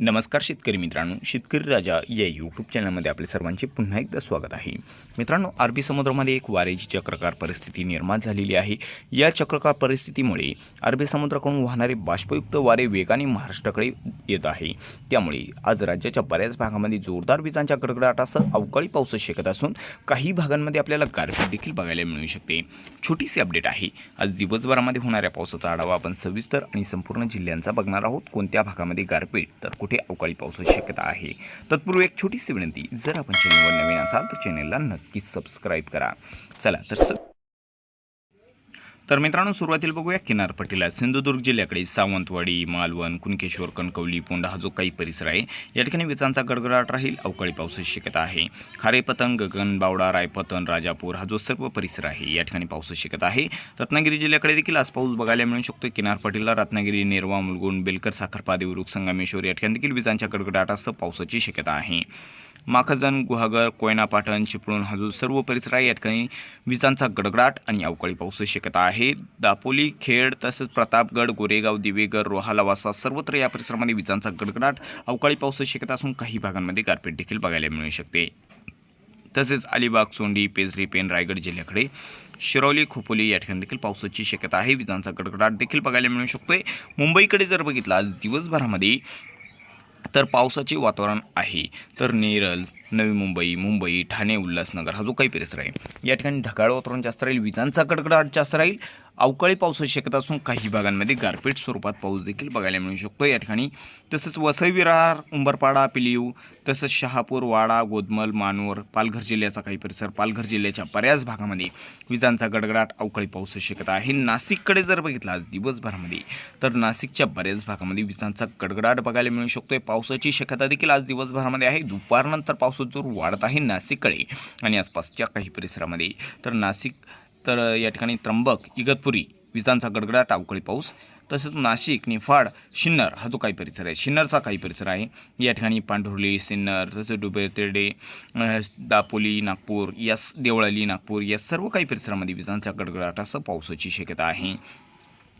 नमस्कार शेतकरी मित्रांनो शेतकरी राजा या यूट्यूब चॅनलमध्ये आपले सर्वांचे पुन्हा एकदा स्वागत आहे. मित्रांनो अरबी समुद्रामध्ये एक वाऱ्याची चक्रकार परिस्थिती निर्माण झालेली आहे. या चक्रकार परिस्थितीमुळे अरबी समुद्राकडून वाहणारे बाष्पयुक्त वारे वेगाने महाराष्ट्राकडे येत आहे. त्यामुळे आज राज्याच्या बऱ्याच भागामध्ये जोरदार विजांच्या गडगडाटासह अवकाळी पाऊस शक्यता असून काही भागांमध्ये आपल्याला गारपीट देखील बघायला मिळू शकते. छोटीशी अपडेट आहे. आज दिवसभरामध्ये होणाऱ्या पावसाचा आढावा आपण सविस्तर आणि संपूर्ण जिल्ह्यांचा बघणार आहोत. कोणत्या भागामध्ये गारपीट तर कुठे अवकाळी पावसाची शक्यता आहे. तत्पूर्वी एक छोटीशी विनंती जर आपण चॅनलवर नवीन असाल तर चॅनलला नक्कीच सबस्क्राईब करा. चला तर तर मित्रांनो सुरुवातीला बघूया किनारपट्टीला. सिंधुदुर्ग जिल्ह्याकडे सावंतवाडी मालवण कुणकेश्वर कणकवली पोंडा हा जो काही परिसर आहे या ठिकाणी विजांचा गडगडाट राहील अवकाळी पावसाची शक्यता आहे. खारेपतंग गगनबावडा रायपतन राजापूर हा जो सर्व परिसर आहे या ठिकाणी पावसाची शक्यता आहे. रत्नागिरी जिल्ह्याकडे देखील आज पाऊस बघायला मिळू शकतो किनारपट्टीला रत्नागिरी नेरवा मुलगुण बेलकर साखरपादेवरुख संगमेश्वर या ठिकाणी देखील विजांच्या गडगडाटासह पावसाची शक्यता आहे. माखजन गुहागर कोयना पाटण चिपळूण हा सर्व परिसर आहे. या ठिकाणी विजांचा गडगडाट आणि अवकाळी पावसाची शक्यता आहे. दापोली खेड तसंच प्रतापगड गोरेगाव दिवेगर रोहा लवासा सर्वत्र या परिसरामध्ये विजांचा गडगडाट अवकाळी पावसाची शक्यता असून काही भागांमध्ये गारपीट देखील बघायला मिळू शकते. तसेच अलिबाग सोंडी पेझरी पेन रायगड जिल्ह्याकडे शिरवली खोपोली या ठिकाणी देखील पावसाची शक्यता आहे. विजांचा गडगडाट देखील बघायला मिळू शकतोय. मुंबईकडे जर बघितला आज दिवसभरामध्ये तर पावसाचे वातावरण आहे. तर नेरळ नवी मुंबई मुंबई ठाणे उल्हासनगर हा जो काही परिसर आहे या ठिकाणी ढगाळ वातावरण जास्त राहील विजांचा कडकडाट जास्त राहील. अवकाळी पावसाची शक्यता असून काही भागांमध्ये गारपीट स्वरूपात पाऊस देखील बघायला मिळू शकतो. या ठिकाणी तसंच वसई विरार उंबरपाडा पिलीव तसंच शहापूर वाडा गोदमल मानवर पालघर जिल्ह्याचा काही परिसर पालघर जिल्ह्याच्या बऱ्याच भागामध्ये विजांचा गडगडाट अवकाळी पावसाची शक्यता आहे. नाशिककडे जर बघितलं आज दिवसभरामध्ये तर नाशिकच्या बऱ्याच भागामध्ये विजांचा गडगडाट बघायला मिळू शकतोय. पावसाची शक्यता देखील आज दिवसभरामध्ये आहे. दुपारनंतर पावसाचा जोर वाढत आहे नाशिककडे आणि आसपासच्या काही परिसरामध्ये. तर नाशिक तर या ठिकाणी त्र्यंबक इगतपुरी विजांचा गडगडाट अवकाळी पाऊस तसंच नाशिक निफाड शिन्नर हा जो काही परिसर आहे शिन्नरचा काही परिसर आहे. या ठिकाणी पांढुर्ली सिन्नर तसेच डुबेर तेरडे दापोली नागपूर यास देवळाली नागपूर या सर्व काही परिसरामध्ये विजांच्या गडगडाटासह पावसाची शक्यता आहे.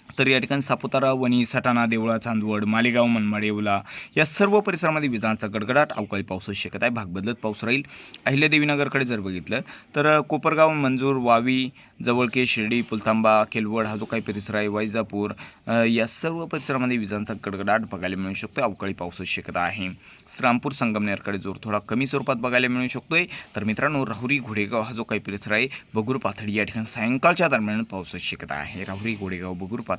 तर या ठिकाणी सापुतारा वणी सटाणा देवळा चांदवड मालेगाव मनमाड येवला या सर्व परिसरामध्ये विजांचा गडगडाट अवकाळी पावसाची शक्यता आहे. भाग बदलत पाऊस राहील. अहिल्यादेवीनगरकडे जर बघितलं तर कोपरगाव मंजूर वावी जवळके शिर्डी पुलतांबा केलवड हा जो काही परिसर आहे वैजापूर या सर्व परिसरामध्ये विजांचा गडगडाट बघायला मिळू शकतो अवकाळी पावसाची शक्यता आहे. श्रामपूर संगमनेरकडे जोर थोडा कमी स्वरूपात बघायला मिळू शकतोय. तर मित्रांनो राहुरी घोडेगाव हा जो काही परिसर आहे बगूर पाथडी या ठिकाणी सायंकाळच्या दरम्यान पावसाची शक्यता आहे. राहुरी घोडेगाव बगूर पाथडी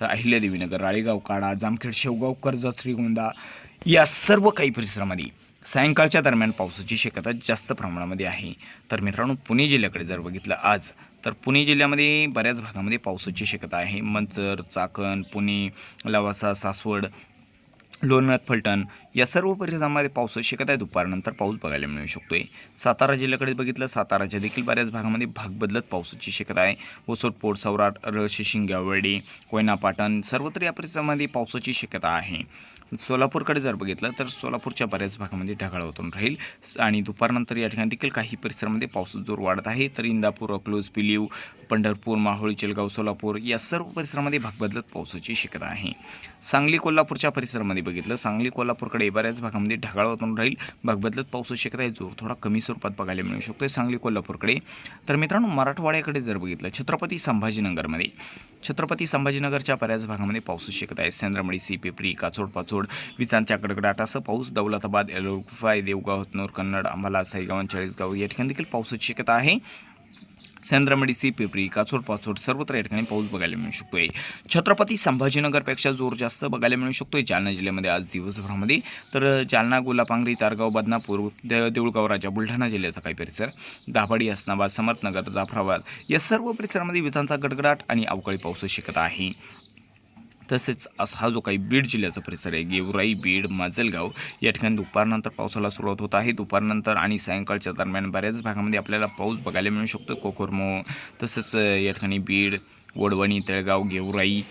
अहिल्यादेवीनगर राळेगाव काडा जामखेड शेवगाव कर्जत श्रीगोंदा या सर्व काही परिसरामध्ये सायंकाळच्या दरम्यान पावसाची शक्यता जास्त प्रमाणामध्ये आहे. तर मित्रांनो पुणे जिल्ह्याकडे जर बघितलं आज तर पुणे जिल्ह्यामध्ये बऱ्याच भागामध्ये पावसाची शक्यता आहे. मंचर चाकण पुणे लवासा सासवड लोणनाथ फलटण या सर्व परिसरामध्ये पावसाची शक्यता आहे. दुपारनंतर पाऊस बघायला मिळू शकतोय. सातारा जिल्ह्याकडे बघितलं साताराच्या देखील बऱ्याच भागामध्ये भाग बदलत पावसाची शक्यता आहे. ओसोट सौराट रळशी शिंगावडे कोयना पाटण सर्वत्र या परिसरामध्ये पावसाची शक्यता आहे. सोलापूरकडे जर बघितलं तर सोलापूरच्या बऱ्याच भागामध्ये ढगाळ होतून राहील आणि दुपारनंतर या ठिकाणी देखील काही परिसरामध्ये पाऊस जोर वाढत आहे. तर इंदापूर अकलूज पिलीव पंढरपूर माहोळी चिलगाव सोलापूर या सर्व परिसरामध्ये भाग बदलत पावसाची शक्यता आहे. सांगली कोल्हापूरच्या परिसरामध्ये बघितलं सांगली कोल्हापूरकडे बऱ्याच भागामध्ये ढगाळ होतून राहील. भाग बदलत पावसाची शक्यता आहे जोर थोडा कमी स्वरूपात बघायला मिळू शकतो सांगली कोल्हापूरकडे. तर मित्रांनो मराठवाड्याकडे जर बघितलं छत्रपती संभाजीनगरमध्ये. छत्रपती संभाजीनगरच्या बऱ्याच भागामध्ये पावसाची शक्यता आहे. सेंद्रमडी सी पिपरी काचोड पाचोड विजांच्या कडकडाटासह पाऊस दौलताबाद एलोफाय देवगाव हतनूर कन्नड अंबाला साईगाव चाळीसगाव या ठिकाणी देखील पावसाची शक्यता आहे. सेंद्रमडी सी पिपरी काचोड पाचोड सर्वत्र या ठिकाणी पाऊस बघायला मिळू शकतोय. छत्रपती संभाजीनगरपेक्षा जोर जास्त बघायला मिळू शकतोय जालना जिल्ह्यामध्ये आज दिवसभरामध्ये. तर जालना गोलापांगरी तारगाव बदनापूर दे देऊळगाव राजा बुलढाणा जिल्ह्याचा काही परिसर दाभाडी असनाबाद समर्थनगर जाफराबाद या सर्व परिसरामध्ये विजांचा गडगडाट आणि अवकाळी पाऊस शिकत आहे. तसेच असा हा जो काही बीड जिल्ह्याचा परिसर आहे गेवराई बीड माजलगाव या ठिकाणी दुपारनंतर पावसाला सुरुवात होत आहे. दुपारनंतर आणि सायंकाळच्या दरम्यान बऱ्याच भागामध्ये आपल्याला पाऊस बघायला मिळू शकतो. कोकरमो तसेच या ठिकाणी बीड वडवणी तळगाव गेवराई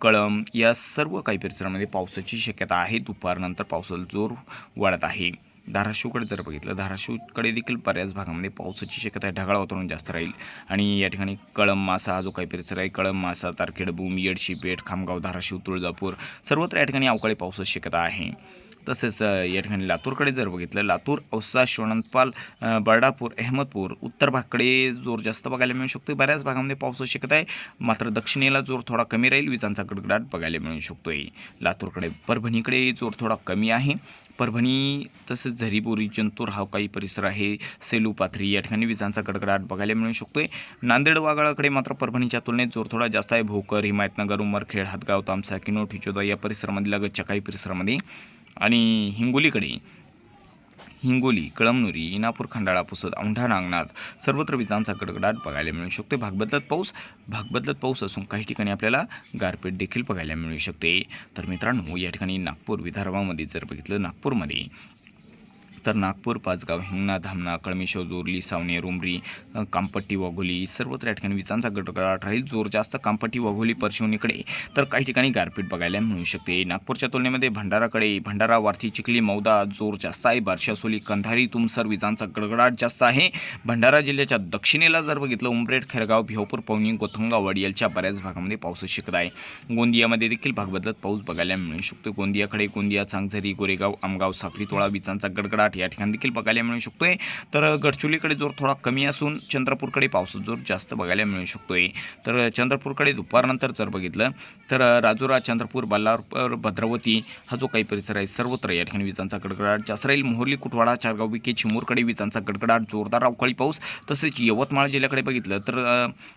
कळम या सर्व काही परिसरामध्ये पावसाची शक्यता आहे. दुपारनंतर पावसाला जोर वाढत आहे. धाराशिवकडे जर बघितलं धाराशिवकडे देखील बऱ्याच भागामध्ये पावसाची शक्यता आहे. ढगाळ वातावरण जास्त राहील. आणि या ठिकाणी कळम मासा जो काही परिसर आहे कळम मासा तारखेड भूम येडशी पेठ खामगाव धाराशिव तुळजापूर सर्वत्र या ठिकाणी अवकाळी पावसाची शक्यता आहे. तसेच या ठिकाणी लातूरकडे जर बघितलं लातूर औसा शिवणंतपाल बर्डापूर अहमदपूर उत्तर भागकडे जोर जास्त बघायला मिळू शकतो बऱ्याच भागामध्ये पाऊस शकत आहे. मात्र दक्षिणेला जोर थोडा कमी राहील. विजांचा गडगडाट बघायला मिळू शकतो आहे लातूरकडे परभणीकडे जोर थोडा कमी आहे. परभणी तसेच झरीबोरी जंतूर हा काही परिसर आहे. सेलू पाथरी या ठिकाणी विजांचा गडगडाट बघायला मिळू शकतोय. नांदेड वागळाकडे मात्र परभणीच्या तुलनेत जोर थोडा जास्त आहे. भोकर हिमायतनगर उमरखेड हातगाव तामसा किनोट हिचोदा या परिसरामध्ये लगतच्या काही परिसरामध्ये आणि हिंगोलीकडे हिंगोली कळमनुरी इनापूर खंडाळा पुसद औंढा नागनाथ सर्वत्र विजांचा गडगडाट बघायला मिळू शकतो भागबदलत पाऊस भागबदलत पाऊस असून काही ठिकाणी आपल्याला गारपीट देखील बघायला मिळू शकते. तर मित्रांनो या ठिकाणी नागपूर विदर्भामध्ये जर बघितलं नागपूरमध्ये तर नागपूर पाचगाव हिंगणा धामणा कळमेश्वर जोरली सावणे रुमरी कामपट्टी वाघोली सर्वत्र या ठिकाणी विजांचा गडगडाट राहील. जोर जास्त कामपट्टी वाघोली परशिवनीकडे तर काही ठिकाणी गारपीट बघायला मिळू शकते. नागपूरच्या तुलनेमध्ये भंडाराकडे भंडारा वारथी चिखली मौदा जोर जास्त आहे. बारशासोली कंधारी तुमसर विजांचा गडगडाट जास्त आहे. भंडारा जिल्ह्याच्या दक्षिणेला जर बघितलं उमरेड खेरगाव भिवपूर पवनी गोथंगा वडियालच्या बऱ्याच भागामध्ये पाऊस शिकत आहे. गोंदियामध्ये देखील भाग बदलत पाऊस बघायला मिळू शकतो. गोंदियाकडे गोंदिया चांगझरी गोरेगाव आमगाव साखरी तोळा विजांचा गडगडाट या ठिकाणी देखील बघायला मिळू शकतोय. तर गडचुलीकडे जोर थोडा कमी असून चंद्रपूरकडे पावसाचा जोर जास्त बघायला मिळू शकतोय. तर चंद्रपूरकडे दुपारनंतर जर बघितलं तर राजुरा चंद्रपूर बल्लारपूर भद्रावती हा जो काही परिसर आहे सर्वत्र या ठिकाणी विजांचा गडगडाट जास्त राहील मोहर्ली कुटवाडा चारगाव विखे चिमूरकडे विजांचा गडगडाट जोरदार अवकाळी पाऊस. तसेच यवतमाळ जिल्ह्याकडे बघितलं तर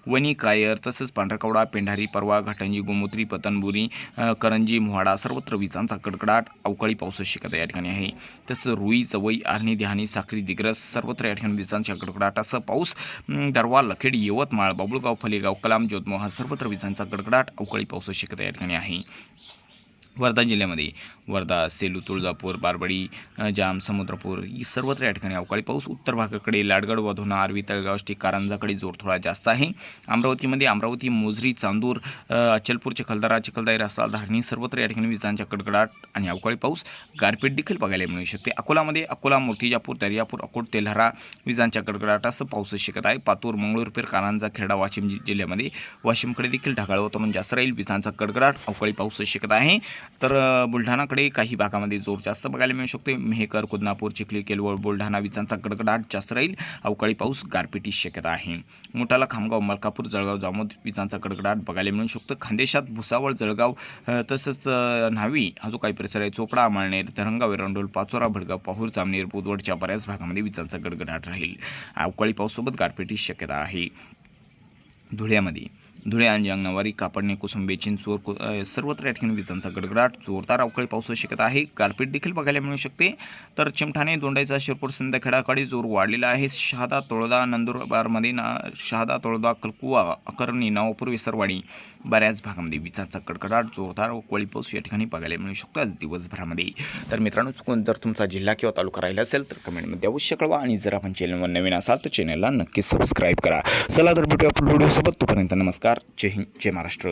वणी कायर तसंच पांढरकवडा पेंढारी परवा घाटंजी गोमुत्री पतनबुरी करंजी मोहाडा सर्वत्र विजांचा गडगडाट अवकाळी पाऊस शिकत या ठिकाणी आहे. तसंच रुई चवई आर्णी ध्यानी साखरी दिग्रस सर्वत्र या ठिकाणी विजांच्या गडगडाटासह पाऊस दरवा लखेड यवतमाळ बाबुळगाव फलेगाव कलाम जोतमोह हा सर्वत्र विजांचा गडगडाट अवकाळी पाऊस शक्यता या ठिकाणी आहे. वर्धा जिल्ह्यामध्ये. वर्धा सेलू तुळजापूर बारबडी जाम समुद्रपूर ही सर्वत्र या ठिकाणी अवकाळी पाऊस. उत्तर भागाकडे लाडगड वधोना आरवी तळगावस्टी कारंजाकडे जोर थोडा जास्त आहे. अमरावतीमध्ये अमरावती मोजरी चांदूर अचलपूर चिखलदारा चिखलदाई रसाल धारणी सर्वत्र या ठिकाणी विजांच्या कडकडाट आणि अवकाळी पाऊस. गारपीट देखील बघायला मिळू शकते. अकोलामध्ये अकोला मूर्तिजापूर दर्यापूर अकोट तेल्हारा विजांच्या कडकडाटासह पाऊस शिकत आहे. पातूर मंगळूरपेर कारंजा खेडा वाशिम जिल्ह्यामध्ये वाशिमकडे देखील ढगाळ वातावरण जास्त राहील. विजांचा कडकडाट अवकाळी पाऊस शिकत आहे. तर बुलढाणाकडे काही भागामध्ये जोर जास्त बघायला मिळू शकते मेहकर कुदनापूर चिखली केलवळ बुलढाणा विजांचा कडकडाट जास्त राहील. अवकाळी पाऊस गारपिटी शक्यता आहे. मोठाला खामगाव मलकापूर जळगाव जामोद विजांचा कडकडाट बघायला मिळू शकतो. खानदेशात भुसावळ जळगाव तसंच न्हावी हा जो काही परिसर आहे चोपडा अमळनेर धरंगाव एरंडोल पाचोरा भडगाव पाहूर जामनेर बुदवडच्या बऱ्याच भागामध्ये विजांचा गडगडाट राहील. अवकाळी पाऊससोबत गारपिटी शक्यता आहे. धुळ्यामध्ये धुळे आणि नवारी कापडणे कुसुंबे चिंचोर कु सर्वत्र या ठिकाणी विजांचा गडगडाट जोरदार अवकाळी पाऊस शकत आहे. गारपीट देखील बघायला मिळू शकते. तर चिमठाणे दोंडाईचा शिरपूर सिंदखेडाकडे जोर वाढलेला आहे. शहादा तोळदा नंदुरबारमध्ये ना शहादा तोळदा कलकुवा अकर्णी नवापूर विसरवाडी बऱ्याच भागामध्ये विजांचा गडगडाट जोरदार अवकाळी पाऊस या ठिकाणी बघायला मिळू शकतो आज दिवसभरामध्ये. तर मित्रांनो चुकून जर तुमचा जिल्हा किंवा तालुका राहिला असेल तर कमेंटमध्ये अवश्य कळवा आणि जर आपण चॅनलवर नवीन असाल तर चॅनलला नक्की सबस्क्राईब करा. चला तर भेटूया पुढील व्हिडिओसोबत तोपर्यंत नमस्कार जय हिंद जय महाराष्ट्र